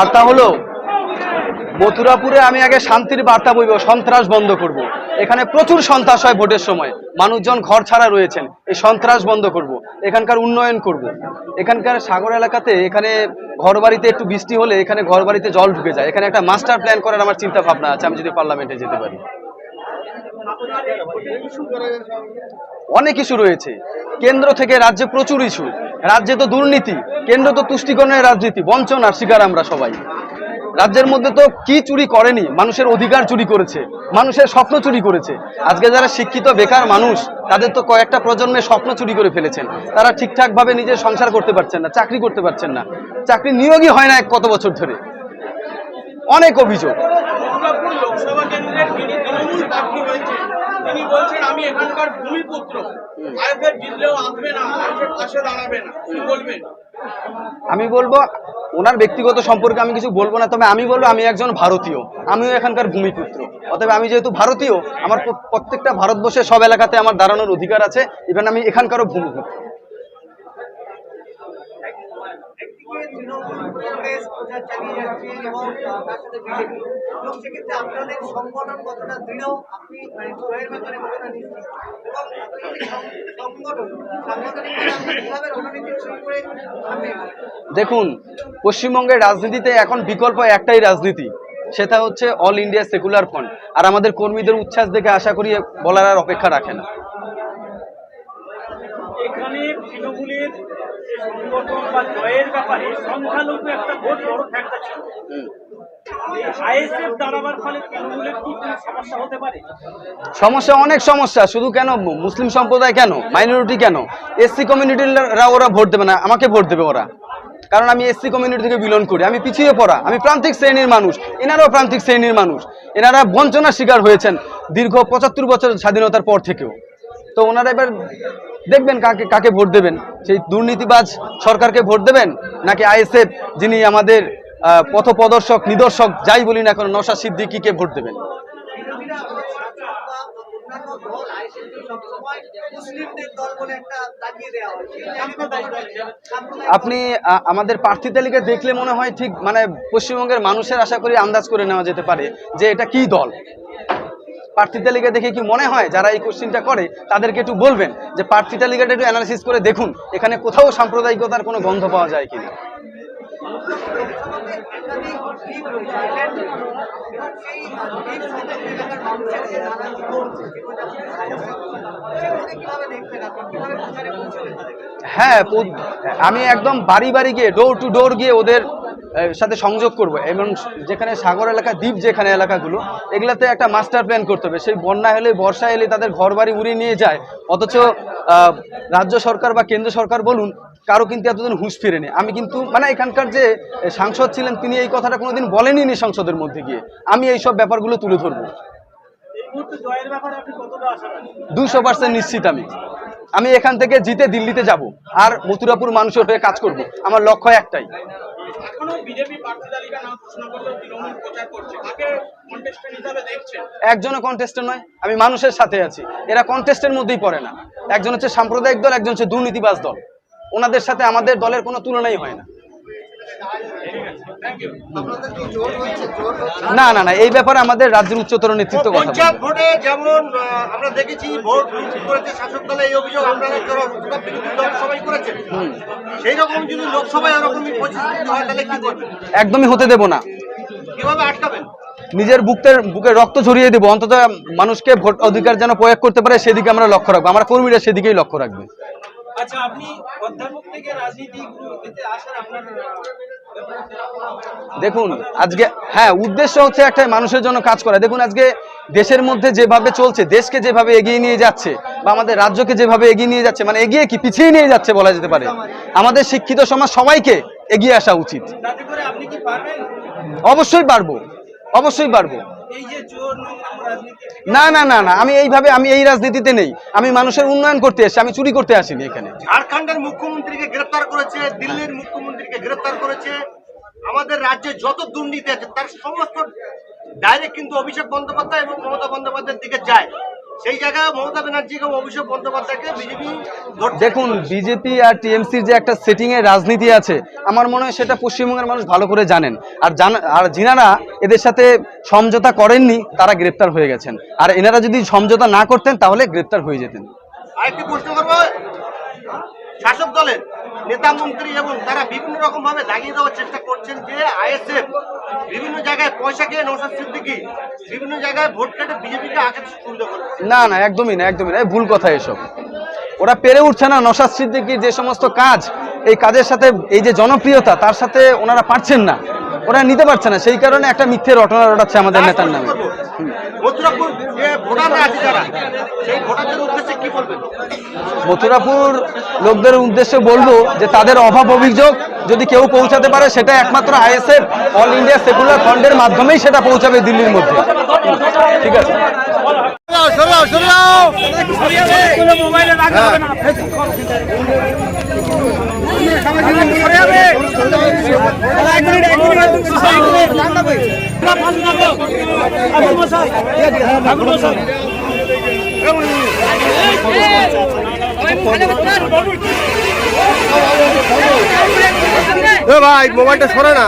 বার্তা হলো, মথুরাপুরে আমি আগে শান্তির বার্তা বইব সন্ত্রাস বন্ধ করব। এখানে প্রচুর সন্ত্রাস হয় ভোটের সময় মানুষজন ঘর ছাড়া রয়েছেন, এই সন্ত্রাস বন্ধ করব। এখানকার উন্নয়ন করব। এখানকার সাগর এলাকাতে এখানে ঘর বাড়িতে একটু বৃষ্টি হলে এখানে ঘর বাড়িতে জল ঢুকে যায় এখানে একটা মাস্টার প্ল্যান করার আমার চিন্তা ভাবনা আছে, আমি যদি পার্লামেন্টে যেতে পারি অনেক ইস্যু রয়েছে। কেন্দ্র থেকে রাজ্যে প্রচুর ইস্যু। রাজ্যে তো দুর্নীতি, কেন্দ্র তো তুষ্টিকরণের রাজনীতি বঞ্চনার শিকার আমরা সবাই। রাজ্যের মধ্যে তো কি চুরি করেনি? মানুষের অধিকার চুরি করেছে, মানুষের স্বপ্ন চুরি করেছে। আজকে যারা শিক্ষিত, বেকার মানুষ, তাদের তো কয়েকটা প্রজন্মের স্বপ্ন চুরি করে ফেলেছেন। তারা ঠিকঠাক ভাবে নিজের সংসার করতে পারছেন না, চাকরি করতে পারছেন না। চাকরি নিয়োগই হয় না কত বছর ধরে। অনেক অভিযোগ। তৃণমূল প্রার্থী হয়েছে। তিনি বলছেন, আমি এখানকার ভূমিপুত্র। আইএফএফ জিতলেও আসবে না মানুষের পাশে দাঁড়াবে না। কি বলবেন? আমি বলব, ওনার ব্যক্তিগত সম্পর্কে আমি কিছু বলব না, তবে আমি বলব, আমি একজন ভারতীয়। আমিও এখানকার ভূমিপুত্র। অতএব আমি যেহেতু ভারতীয়, আমার প্রত্যেকটা ভারতবর্ষের সব এলাকাতে আমার দাঁড়ানোর অধিকার আছে ইভেন আমি এখানকারও ভূমিপুত্র। প্রচার চালিয়ে যাচ্ছে এবং তার সাথে বিজেপি এবং সেক্ষেত্রে আপনাদের সংগঠন কতটা দৃঢ়, আপনি মানে ব্যাপারে কতটা নিশ্চিত? এবং সংগঠন সাংগঠনিকভাবে আপনি কীভাবে রণনীতি শুরু করে দেখুন, পশ্চিমবঙ্গের রাজনীতিতে এখন বিকল্প একটাই রাজনীতি, সেটা হচ্ছে অল ইন্ডিয়া সেকুলার ফ্রন্ট আর আমাদের কর্মীদের উচ্ছ্বাস দেখে আশা করি বলার আর অপেক্ষা রাখে না। এখানে তৃণমূলের যে সংগঠন বা জয়ের ব্যাপারে সংখ্যালঘু একটা ভোট বড় ফ্যাক্টর ছিল। আইএসএফ দাঁড়াবার ফলে তৃণমূলের কি কোনো সমস্যা হতে পারে। সমস্যা অনেক সমস্যা। শুধু কেন মুসলিম সম্প্রদায় কেন? মাইনরিটি কেন? এসসি কমিউনিটিরা ওরা ভোট দেবে না। আমাকে ভোট দেবে ওরা। কারণ আমি এসসি কমিউনিটি থেকে বিলং করি। আমি পিছিয়ে পড়া। আমি প্রান্তিক শ্রেণির মানুষ। এনারাও প্রান্তিক শ্রেণির মানুষ। এনারা বঞ্চনার শিকার হয়েছেন দীর্ঘ পঁচাত্তর বছর স্বাধীনতার পর থেকেও। তো ওনারা এবার দেখবেন কাকে কাকে ভোট দেবেন? সেই দুর্নীতিবাজ সরকারকে ভোট দেবেন? নাকি আইএসএফ যিনি আমাদের আহ, পথপ্রদর্শক নিদর্শক যাই বলি না এখন নশা সিদ্দিকিকে ভোট দেবেন? আপনি আমাদের প্রার্থী তালিকা দেখলে মনে হয় ঠিক মানে পশ্চিমবঙ্গের মানুষের আশা করি আন্দাজ করে নেওয়া যেতে পারে যে এটা কি দল? প্রার্থী তালিকা দেখে কি মনে হয় যারা এই কোশ্চিনটা করে, তাদেরকে একটু বলবেন যে প্রার্থী তালিকাটা একটু অ্যানালিসিস করে দেখুন, এখানে কোথাও সাম্প্রদায়িকতার কোনো গন্ধ পাওয়া যায় কিনা? হ্যাঁ আমি একদম বাড়ি বাড়ি গিয়ে ডোর টু ডোর গিয়ে ওদের সাথে সংযোগ করব। এবং যেখানে সাগর এলাকা দ্বীপ যেখানে এলাকাগুলো এগুলাতে একটা মাস্টার প্ল্যান করতে হবে। সেই বন্যা হলে বর্ষা এলে তাদের ঘর বাড়ি উড়িয়ে নিয়ে যায়। অথচ রাজ্য সরকার বা কেন্দ্র সরকার বলুন কারও কিন্তু এতদিন হুঁশ ফিরেনি। আমি কিন্তু মানে এখানকার যে সাংসদ ছিলেন তিনি এই কথাটা কোনোদিন বলেনি নি সংসদের মধ্যে গিয়ে। আমি এই সব ব্যাপারগুলো তুলে ধরবো। দুশো পার্সেন্ট নিশ্চিত আমি। আমি এখান থেকে জিতে দিল্লিতে যাব। আর মথুরাপুর মানুষের হয়ে কাজ করব। আমার লক্ষ্য একটাই। এখনও বিজেপি প্রার্থী তালিকা না ঘোষণা করলেও তৃণমূল প্রচার করছে। কাকে কন্টেস্টেন্ট হিসাবে দেখছেন? একজনও কন্টেস্টেন্ট নয় আমি মানুষের সাথে আছি। এরা কন্টেস্টের মধ্যেই পড়ে না। একজন হচ্ছে সাম্প্রদায়িক দল একজন হচ্ছে দুর্নীতিবাজ দল। ওনাদের সাথে আমাদের দলের কোনো তুলনাই হয় না। আপনাদের কি জোর হচ্ছে জোর হচ্ছে। না না না এই ব্যাপারে আমাদের রাজ্যের উচ্চতর নেতৃত্ব কথা পঞ্চায়েত ভোটে যেমন আমরা দেখেছি ভোট করেছে শাসক দলে এই অভিযোগ আপনারা সবাই করেছেন সেই রকম যদি লোকসভায় এরকমই হয় তাহলে কি করবেন? একদমই হতে দেব না। কীভাবে আটকাবেন? নিজের বুকের বুকে রক্ত ঝরিয়ে দেবো অন্তত মানুষকে ভোট অধিকার যেন প্রয়োগ করতে পারে সেদিকে আমরা লক্ষ্য রাখব। আমরা কর্মীরা সেদিকেই লক্ষ্য রাখবে। আচ্ছা আপনি অধ্যাপক থেকে রাজনীতিতে আসার আপনার দেখুন আজকে হ্যাঁ উদ্দেশ্য হচ্ছে একটা মানুষের জন্য কাজ করা। দেখুন আজকে দেশের মধ্যে যেভাবে চলছে দেশকে যেভাবে এগিয়ে নিয়ে যাচ্ছে বা আমাদের রাজ্যকে যেভাবে এগিয়ে নিয়ে যাচ্ছে মানে এগিয়ে কি পিছিয়ে নিয়ে যাচ্ছে বলা যেতে পারে। আমাদের শিক্ষিত সমাজ সবাইকে এগিয়ে আসা উচিত। অবশ্যই পারব। অবশ্যই পারব। না না না না আমি এইভাবে আমি এই রাজনীতিতে নেই। আমি মানুষের উন্নয়ন করতে এসেছি আমি চুরি করতে আসিনি এখানে। ঝাড়খণ্ডের মুখ্যমন্ত্রীকে গ্রেফতার করেছে দিল্লির মুখ্যমন্ত্রীকে গ্রেফতার করেছে। আমাদের রাজ্যে যত দুর্নীতি আছে তার সমস্ত ডাইরেক্ট কিন্তু অভিষেক বন্দ্যোপাধ্যায় এবং মমতা বন্দ্যোপাধ্যায়ের দিকে যায়। সেই মমতা ব্যানার্জি এবং অভিষেক বন্দ্যোপাধ্যায়কে বিজেপি দেখুন বিজেপি আর টিএমসির যে একটা সেটিং এর রাজনীতি আছে আমার মনে হয় সেটা পশ্চিমবঙ্গের মানুষ ভালো করে জানেন। আর জানা আর যিনারা এদের সাথে সমঝোতা করেননি তারা গ্রেপ্তার হয়ে গেছেন। আর এনারা যদি সমঝোতা না করতেন তাহলে গ্রেপ্তার হয়ে যেতেন। আরেকটি প্রশ্ন করব শাসক দলের নেতা মন্ত্রী এবং তারা বিভিন্ন রকম ভাবে দাগিয়ে দেওয়ার চেষ্টা করছেন যে আইএসএফ বিভিন্ন জায়গায় পয়সা খেয়ে নৌসাদ সিদ্দিকি বিভিন্ন জায়গায় ভোট কেটে বিজেপিকে আগে তুলতে করছে। না না একদমই না একদমই না ভুল কথা এসব। ওরা পেরে উঠছে না নসাদ সিদ্দিকির যে সমস্ত কাজ এই কাজের সাথে এই যে জনপ্রিয়তা তার সাথে ওনারা পারছেন না। ওরা নিতে পারছে না সেই কারণে একটা মিথ্যে রটনা রটাচ্ছে আমাদের নেতার নামে। মথুরাপুর যে ভোটাররা আছে যারা সেই ভোটারদের উদ্দেশ্যে কি বলবেন? মথুরাপুর লোকদের উদ্দেশ্যে বলব যে তাদের অভাব অভিযোগ যদি কেউ পৌঁছাতে পারে সেটা একমাত্র আইএসএফ অল ইন্ডিয়া সেকুলার ফান্ডের মাধ্যমেই সেটা পৌঁছাবে দিল্লির মধ্যে। ঠিক আছে? ভাই মোবাইলটা সরে না।